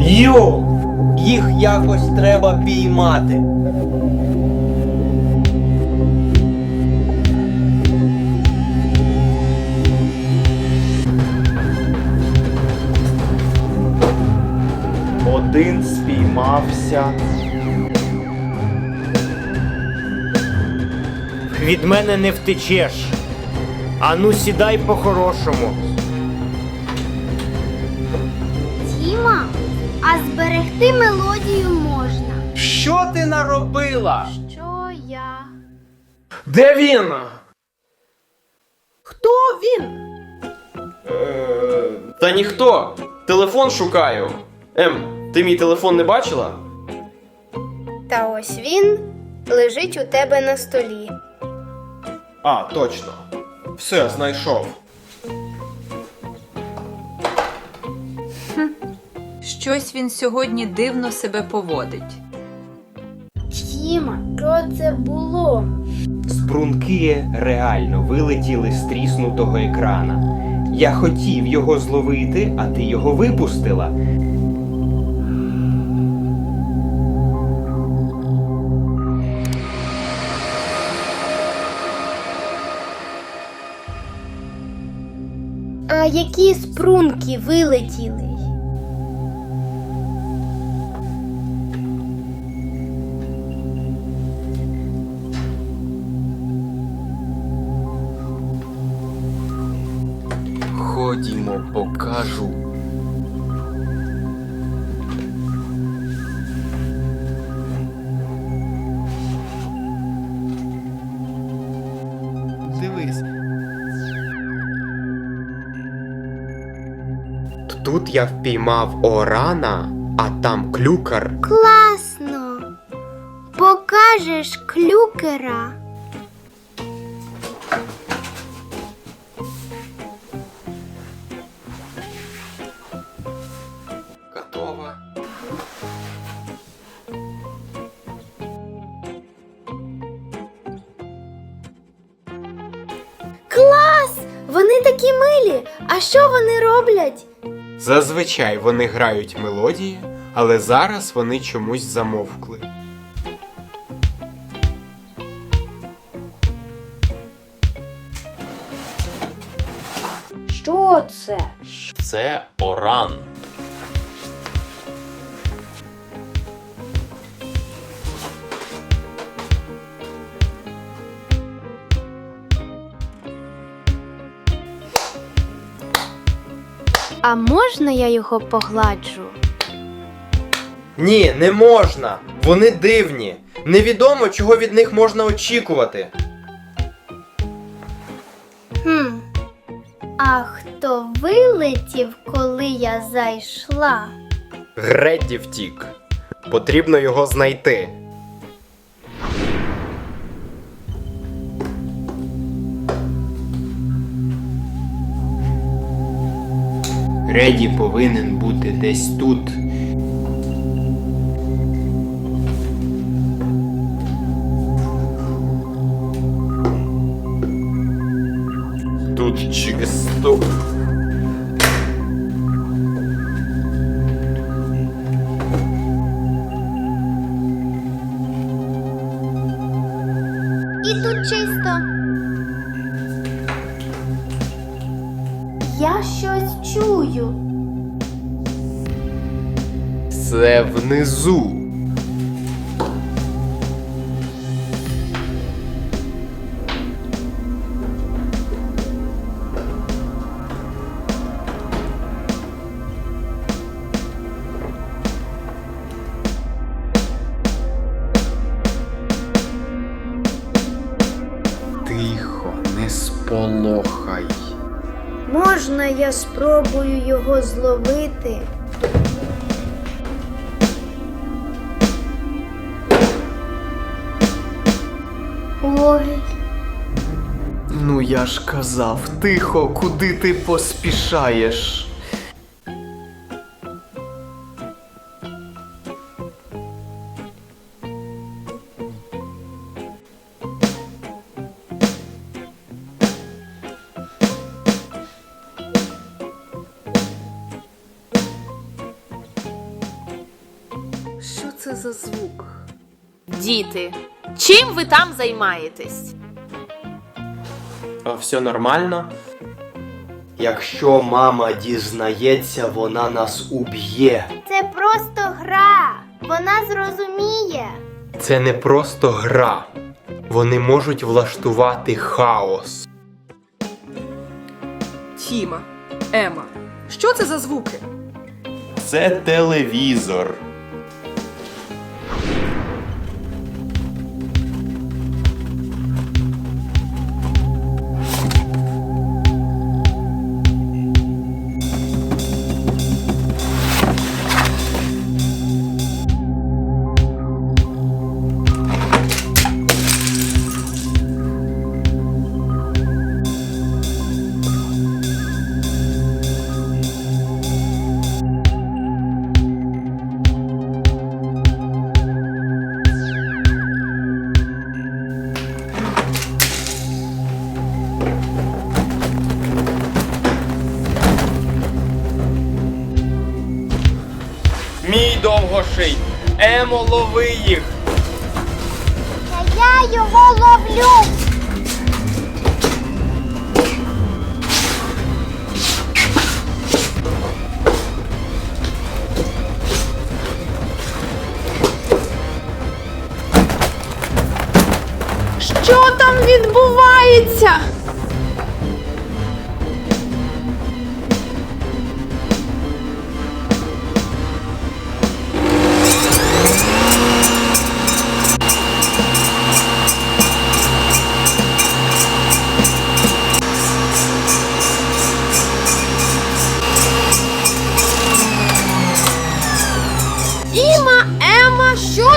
Йо! Їх якось треба піймати. Один спіймався. Від мене не втечеш. Ану сідай по-хорошому. Зберегти мелодію можна. Що ти наробила? Що я? Де він? Хто він? Е, Та ніхто. Телефон шукаю. Ем, ти мій телефон не бачила? Та ось він лежить у тебе на столі. А, точно. Все, знайшов. Щось він сьогодні дивно себе поводить. Тіма, що це було? Спрунки реально вилетіли з тріснутого екрана. Я хотів його зловити, а ти його випустила. А які спрунки вилетіли? Покажу. Дивись. Тут я впіймав орана, а там клюкар. Класно. Покажеш клюкера. Клас! Вони такі милі. А що вони роблять? Зазвичай вони грають мелодії, але зараз вони чомусь замовкли. Що це? Це Оран. А можна я його погладжу? Ні, не можна. Вони дивні. Невідомо, чого від них можна очікувати. Хм. А хто вилетів, коли я зайшла? Гредді втік. Потрібно його знайти. Реді повинен бути десь тут. Тут чисто. І тут чисто. Я щось чую. Це внизу. Тихо, не сполохай. Можна я спробую його зловити? Ой, Ну я ж казав, тихо, куди ти поспішаєш? За звук? Діти, чим ви там займаєтесь? Все нормально. Якщо мама дізнається, вона нас уб'є. Це просто гра. Вона зрозуміє. Це не просто гра. Вони можуть влаштувати хаос. Тіма, Ема. Що це за звуки? Це телевізор. Мій довгоший! Емо, лови їх! Та я його ловлю. Що там відбувається?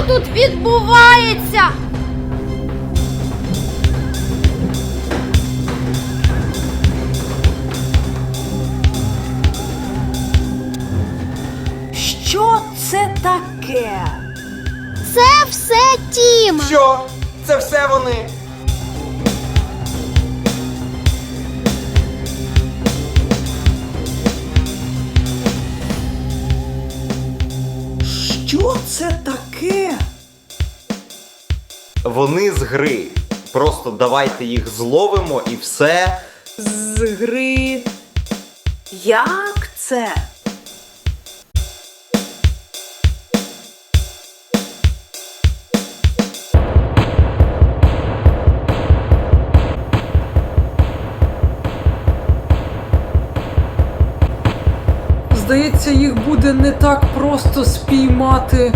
Тут відбувається? Що це таке? Це все тім. Що? Це все вони. Що це таке? Вони з гри. Просто давайте їх зловимо і все. З гри. Як це? Здається, їх буде не так просто спіймати